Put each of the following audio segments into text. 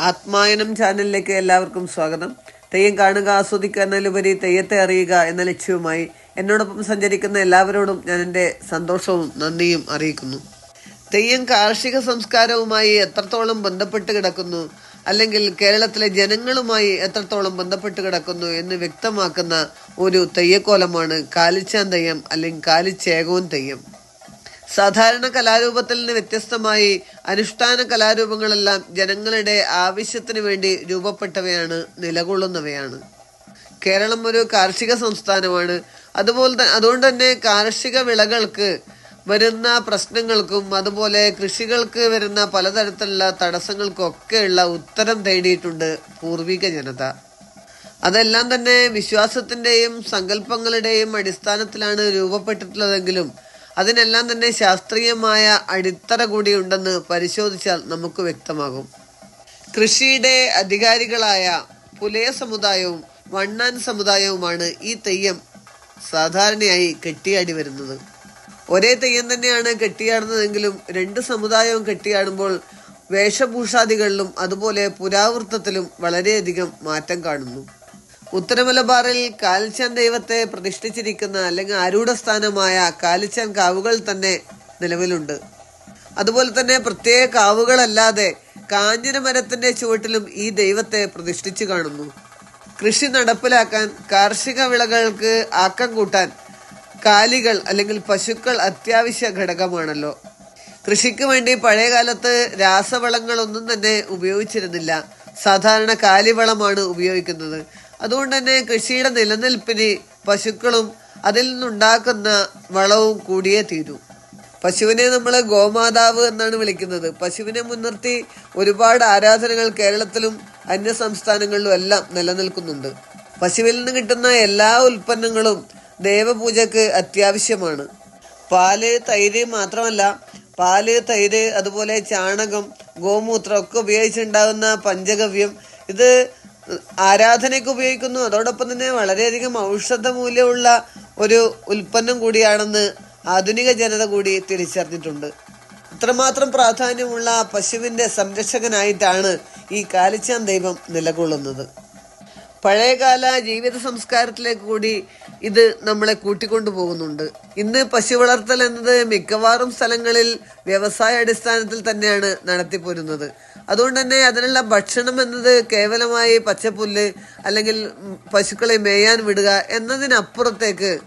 ആത്മായനം ചാനലിലേക്ക് എല്ലാവർക്കും സ്വാഗതം. തെയ്യം കാണുക ആസ്വദിക്കുക എന്നതിലുപരി തെയ്യത്തെ അറിയുക എന്ന ലക്ഷ്യവുമായി എന്നോടൊപ്പം സഞ്ചരിക്കുന്ന എല്ലാവരോടും ഞാൻ എന്റെ സന്തോഷവും നന്ദിയും അറിയിക്കുന്നു. തെയ്യം കാർഷിക സംസ്കാരവുമായി എത്രത്തോളം ബന്ധപ്പെട്ട് കിടക്കുന്നു അല്ലെങ്കിൽ കേരളത്തിലെ ജനങ്ങളുമായി എത്രത്തോളം ബന്ധപ്പെട്ട് കിടക്കുന്നു എന്ന് വ്യക്തമാക്കുന്ന ഒരു തെയ്യക്കോലമാണ് കാലിച്ചാൻ തെയ്യം അല്ലെങ്കിൽ കാലിച്ചേകോൻ തെയ്യം. സാധാരണ കലാരൂപത്തിൽ നിന്ന് വ്യത്യസ്തമായി അനുഷ്ഠാന കലാരൂപങ്ങളെല്ലാം ജനങ്ങളുടെ ആവശ്യത്തിന് വേണ്ടി രൂപപ്പെട്ടവയാണ് നിലകൊള്ളുന്നവയാണ്. കേരളം ഒരു കാർഷിക സംസ്ഥാനമാണ്. അതുപോലെ അതുകൊണ്ട് തന്നെ കാർഷിക വിളകൾക്ക് വരുന്ന പ്രശ്നങ്ങൾക്കും അതുപോലെ കൃഷികൾക്ക് വരുന്ന പലതരത്തിലുള്ള തടസ്സങ്ങൾക്കൊക്കെയുള്ള ഉത്തരം തേടിയിട്ടുണ്ട് പൂർവിക ജനത. അതെല്ലാം തന്നെ വിശ്വാസത്തിന്റെയും സങ്കല്പങ്ങളുടെയും അടിസ്ഥാനത്തിലാണ് രൂപപ്പെട്ടിട്ടുള്ളതെങ്കിലും അതിനെല്ലാം തന്നെ ശാസ്ത്രീയമായ അടിത്തറ കൂടി ഉണ്ടെന്ന് പരിശോധിച്ചാൽ നമുക്ക് വ്യക്തമാകും. കൃഷിയുടെ അധികാരികളായ പുലയ സമുദായവും വണ്ണാൻ സമുദായവുമാണ് ഈ തെയ്യം സാധാരണയായി കെട്ടിയാടി വരുന്നത്. ഒരേ തെയ്യം തന്നെയാണ് കെട്ടിയാടുന്നതെങ്കിലും രണ്ട് സമുദായവും കെട്ടിയാടുമ്പോൾ വേഷഭൂഷാദികളിലും അതുപോലെ പുരാവൃത്തത്തിലും വളരെയധികം മാറ്റം കാണുന്നു. ഉത്തരമലബാറിൽ കാലിച്ചാൻ ദൈവത്തെ പ്രതിഷ്ഠിച്ചിരിക്കുന്ന അല്ലെങ്കിൽ ആരൂഢസ്ഥാനമായ കാലിച്ചാൻ കാവുകൾ തന്നെ നിലവിലുണ്ട്. അതുപോലെ തന്നെ പ്രത്യേക കാവുകളല്ലാതെ കാഞ്ഞിര മരത്തിന്റെ ചുവട്ടിലും ഈ ദൈവത്തെ പ്രതിഷ്ഠിച്ചു കാണുന്നു. കൃഷി നടപ്പിലാക്കാൻ കാർഷിക വിളകൾക്ക് ആക്കം കൂട്ടാൻ കാലികൾ അല്ലെങ്കിൽ പശുക്കൾ അത്യാവശ്യ ഘടകമാണല്ലോ. കൃഷിക്ക് വേണ്ടി പഴയകാലത്ത് രാസവളങ്ങളൊന്നും തന്നെ ഉപയോഗിച്ചിരുന്നില്ല. സാധാരണ കാലിവളമാണ് ഉപയോഗിക്കുന്നത്. അതുകൊണ്ട് തന്നെ കൃഷിയുടെ നിലനിൽപ്പിന് പശുക്കളും അതിൽ നിന്നുണ്ടാക്കുന്ന വളവും കൂടിയേ തീരൂ. പശുവിനെ നമ്മൾ ഗോമാതാവ് എന്നാണ് വിളിക്കുന്നത്. പശുവിനെ മുൻനിർത്തി ഒരുപാട് ആരാധനകൾ കേരളത്തിലും അന്യ സംസ്ഥാനങ്ങളിലും എല്ലാം നിലനിൽക്കുന്നുണ്ട്. പശുവിൽ നിന്ന് കിട്ടുന്ന എല്ലാ ഉൽപ്പന്നങ്ങളും ദേവപൂജക്ക് അത്യാവശ്യമാണ്. പാൽ തൈര് മാത്രമല്ല പാൽ തൈര് അതുപോലെ ചാണകം ഗോമൂത്രം ഒക്കെ ഉപയോഗിച്ചുണ്ടാകുന്ന പഞ്ചഗവ്യം ഇത് ആരാധനയ്ക്ക് ഉപയോഗിക്കുന്നു. അതോടൊപ്പം തന്നെ വളരെയധികം ഔഷധ മൂല്യമുള്ള ഒരു ഉൽപ്പന്നം കൂടിയാണെന്ന് ആധുനിക ജനത കൂടി തിരിച്ചറിഞ്ഞിട്ടുണ്ട്. ഇത്രമാത്രം പ്രാധാന്യമുള്ള പശുവിന്റെ സംരക്ഷകനായിട്ടാണ് ഈ കാലിച്ചാൻ ദൈവം നിലകൊള്ളുന്നത്. പഴയകാല ജീവിത സംസ്കാരത്തിലേക്ക് കൂടി ഇത് നമ്മളെ കൂട്ടിക്കൊണ്ടു പോകുന്നുണ്ട്. ഇന്ന് പശു വളർത്തൽ എന്നത് മിക്കവാറും സ്ഥലങ്ങളിൽ വ്യവസായ അടിസ്ഥാനത്തിൽ തന്നെയാണ് നടത്തിപ്പോരുന്നത് അതുകൊണ്ട് തന്നെ അതിനുള്ള ഭക്ഷണം എന്നത് കേവലമായി പച്ചപ്പുല്ല് അല്ലെങ്കിൽ പശുക്കളെ മേയാൻ വിടുക എന്നതിനപ്പുറത്തേക്ക്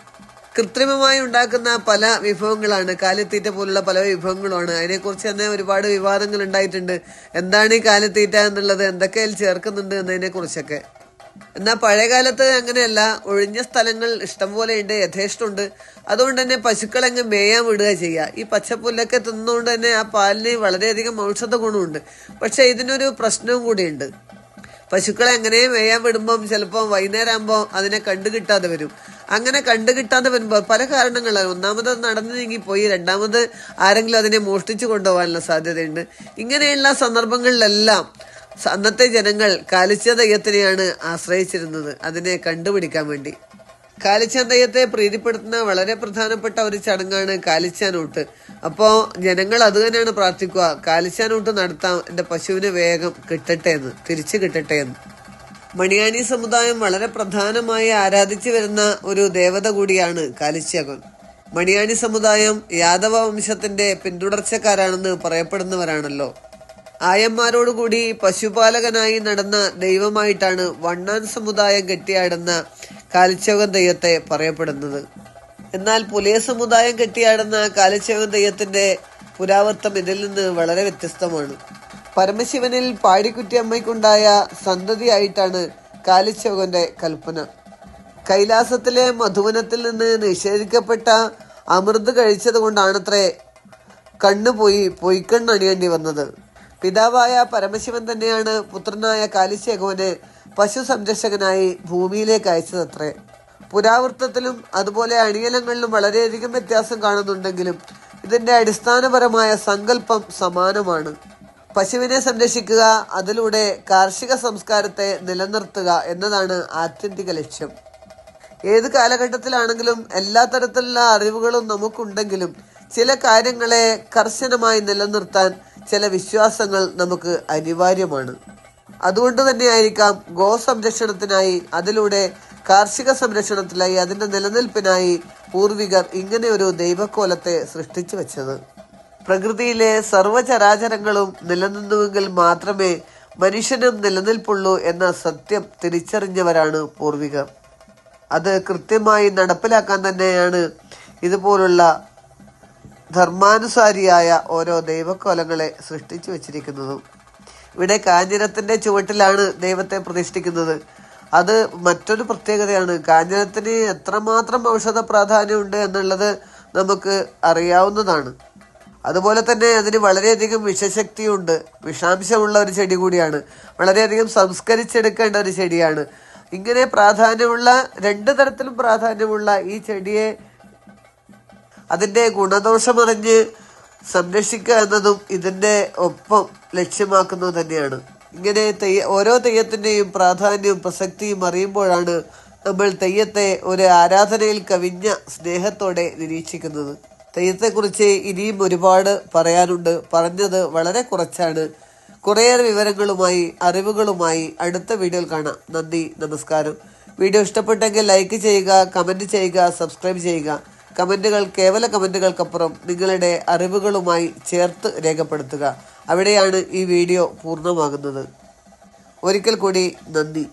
കൃത്രിമമായി ഉണ്ടാക്കുന്ന പല വിഭവങ്ങളാണ് കാലിത്തീറ്റ പോലുള്ള പല വിഭവങ്ങളുമാണ്. അതിനെക്കുറിച്ച് തന്നെ ഒരുപാട് വിവാദങ്ങൾ ഉണ്ടായിട്ടുണ്ട്. എന്താണ് ഈ കാലിത്തീറ്റ എന്നുള്ളത് എന്തൊക്കെ ചേർക്കുന്നുണ്ട് എന്നതിനെ എന്നാൽ പഴയകാലത്ത് അങ്ങനെയല്ല. ഒഴിഞ്ഞ സ്ഥലങ്ങൾ ഇഷ്ടംപോലെ ഉണ്ട് യഥേഷ്ടമുണ്ട്. അതുകൊണ്ട് തന്നെ പശുക്കളങ്ങ് മേയാൻ വിടുക ചെയ്യുക. ഈ പച്ചപ്പുല്ലൊക്കെ തിന്നുകൊണ്ട് തന്നെ ആ പാലിന് വളരെയധികം ഔഷധ ഗുണമുണ്ട്. പക്ഷെ ഇതിനൊരു പ്രശ്നവും കൂടിയുണ്ട്. പശുക്കളെ എങ്ങനെ മേയാൻ വിടുമ്പം ചിലപ്പോൾ വൈകുന്നേരം ആകുമ്പോൾ അതിനെ കണ്ടു കിട്ടാതെ വരും. അങ്ങനെ കണ്ടു കിട്ടാതെ വരുമ്പോൾ പല കാരണങ്ങളാണ്. ഒന്നാമത് നടന്നു നീങ്ങിപ്പോയി രണ്ടാമത് ആരെങ്കിലും അതിനെ മോഷ്ടിച്ചു കൊണ്ടുപോകാനുള്ള സാധ്യതയുണ്ട്. ഇങ്ങനെയുള്ള സന്ദർഭങ്ങളിലെല്ലാം അന്നത്തെ ജനങ്ങൾ കാലിച്ച ദൈവത്തിനെയാണ് ആശ്രയിച്ചിരുന്നത്. അതിനെ കണ്ടുപിടിക്കാൻ വേണ്ടി. കാലിച്ചാന്തയ്യത്തെ പ്രീതിപ്പെടുത്തുന്ന വളരെ പ്രധാനപ്പെട്ട ഒരു ചടങ്ങാണ് കാലിച്ചാനൂട്ട് അപ്പോൾ ജനങ്ങൾ അത് തന്നെയാണ് പ്രാർത്ഥിക്കുക. കാലിച്ചാനൂട്ട് നടത്താം എന്റെ പശുവിന് വേഗം കിട്ടട്ടെ എന്ന് തിരിച്ചു കിട്ടട്ടെ എന്ന്. മണിയാനി സമുദായം വളരെ പ്രധാനമായി ആരാധിച്ചു വരുന്ന ഒരു ദേവത കൂടിയാണ് കാലിച്ചകൻ മണിയാനി സമുദായം യാദവ വംശത്തിന്റെ പിന്തുടർച്ചക്കാരാണെന്ന് പറയപ്പെടുന്നവരാണല്ലോ. ആയന്മാരോടുകൂടി പശുപാലകനായി നടന്ന ദൈവമായിട്ടാണ് വണ്ണാൻ സമുദായം കെട്ടിയാടുന്ന കാലിച്ചവൻ തെയ്യത്തെ പറയപ്പെടുന്നത്. എന്നാൽ പുലിയ സമുദായം കെട്ടിയാടുന്ന കാലിച്ചവൻ തെയ്യത്തിന്റെ പുരാവൃത്തം ഇതിൽ നിന്ന് വളരെ വ്യത്യസ്തമാണ്. പരമശിവനിൽ പാടിക്കുറ്റിയമ്മയ്ക്കുണ്ടായ സന്തതിയായിട്ടാണ് കാലിച്ചവന്റെ കൽപ്പന. കൈലാസത്തിലെ മധുവനത്തിൽ നിന്ന് നിഷേധിക്കപ്പെട്ട അമൃത് കഴിച്ചത് കൊണ്ടാണത്രേ കണ്ണുപോയി പൊയ്ക്കണ്ണണിയേണ്ടി വന്നത്. പിതാവായ പരമശിവൻ തന്നെയാണ് പുത്രനായ കാലിശേഖവനെ പശു സംരക്ഷകനായി ഭൂമിയിലേക്ക് അയച്ചതത്രേ. പുരാവൃത്തത്തിലും അതുപോലെ അണിയലങ്ങളിലും വളരെയധികം വ്യത്യാസം കാണുന്നുണ്ടെങ്കിലും ഇതിന്റെ അടിസ്ഥാനപരമായ സങ്കല്പം സമാനമാണ്. പശുവിനെ സംരക്ഷിക്കുക അതിലൂടെ കാർഷിക സംസ്കാരത്തെ നിലനിർത്തുക എന്നതാണ് ആത്യന്തിക ലക്ഷ്യം. ഏത് കാലഘട്ടത്തിലാണെങ്കിലും എല്ലാ തരത്തിലുള്ള അറിവുകളും നമുക്കുണ്ടെങ്കിലും ചില കാര്യങ്ങളെ കർശനമായി നിലനിർത്താൻ ചില വിശ്വാസങ്ങൾ നമുക്ക് അനിവാര്യമാണ്. അതുകൊണ്ട് തന്നെയായിരിക്കാം ഗോ സംരക്ഷണത്തിനായി അതിലൂടെ കാർഷിക സംരക്ഷണത്തിനായി അതിന്റെ നിലനിൽപ്പിനായി പൂർവികർ ഇങ്ങനെ ഒരു ദൈവക്കോലത്തെ സൃഷ്ടിച്ചു വെച്ചത്. പ്രകൃതിയിലെ സർവചരാചരങ്ങളും നിലനിന്നുവെങ്കിൽ മാത്രമേ മനുഷ്യനും നിലനിൽപ്പുള്ളൂ എന്ന സത്യം തിരിച്ചറിഞ്ഞവരാണ് പൂർവികർ. അത് കൃത്യമായി നടപ്പിലാക്കാൻ തന്നെയാണ് ഇതുപോലുള്ള ധർമാനുസാരിയായ ഓരോ ദൈവക്കോലങ്ങളെ സൃഷ്ടിച്ചു വച്ചിരിക്കുന്നതും. ഇവിടെ കാഞ്ഞിരത്തിന്റെ ചുവട്ടിലാണ് ദൈവത്തെ പ്രതിഷ്ഠിക്കുന്നത്. അത് മറ്റൊരു പ്രത്യേകതയാണ്. കാഞ്ഞിരത്തിന് എത്രമാത്രം ഔഷധ പ്രാധാന്യമുണ്ട് എന്നുള്ളത് നമുക്ക് അറിയാവുന്നതാണ്. അതുപോലെ തന്നെ അതിന് വളരെയധികം വിഷശക്തിയുണ്ട്. വിഷാംശമുള്ള ഒരു ചെടി കൂടിയാണ്. വളരെയധികം സംസ്കരിച്ചെടുക്കേണ്ട ഒരു ചെടിയാണ്. ഇങ്ങനെ പ്രാധാന്യമുള്ള രണ്ട് തരത്തിലും പ്രാധാന്യമുള്ള ഈ ചെടിയെ അതിന്റെ ഗുണദോഷമറിഞ്ഞ് സംരക്ഷിക്കുക എന്നതും ഇതിന്റെ ഒപ്പം ലക്ഷ്യമാക്കുന്നത് തന്നെയാണ്. ഇങ്ങനെ തെയ്യ ഓരോ തെയ്യത്തിന്റെയും പ്രാധാന്യവും പ്രസക്തിയും അറിയുമ്പോഴാണ് നമ്മൾ തെയ്യത്തെ ഒരു ആരാധനയിൽ കവിഞ്ഞ സ്നേഹത്തോടെ നിരീക്ഷിക്കുന്നത്. തെയ്യത്തെക്കുറിച്ച് ഇനിയും ഒരുപാട് പറയാനുണ്ട്. പറഞ്ഞത് വളരെ കുറച്ചാണ്. കുറേയേറെ വിവരങ്ങളുമായി അറിവുകളുമായി അടുത്ത വീഡിയോയിൽ കാണാം. നന്ദി നമസ്കാരം. വീഡിയോ ഇഷ്ടപ്പെട്ടെങ്കിൽ ലൈക്ക് ചെയ്യുക കമന്റ് ചെയ്യുക സബ്സ്ക്രൈബ് ചെയ്യുക. കമന്റുകൾ കേവല കമന്റുകൾക്കപ്പുറം നിങ്ങളുടെ അറിവുകളുമായി ചേർത്ത് രേഖപ്പെടുത്തുക. അവിടെയാണ് ഈ വീഡിയോ പൂർണമാകുന്നത്. ഒരിക്കൽ കൂടി നന്ദി.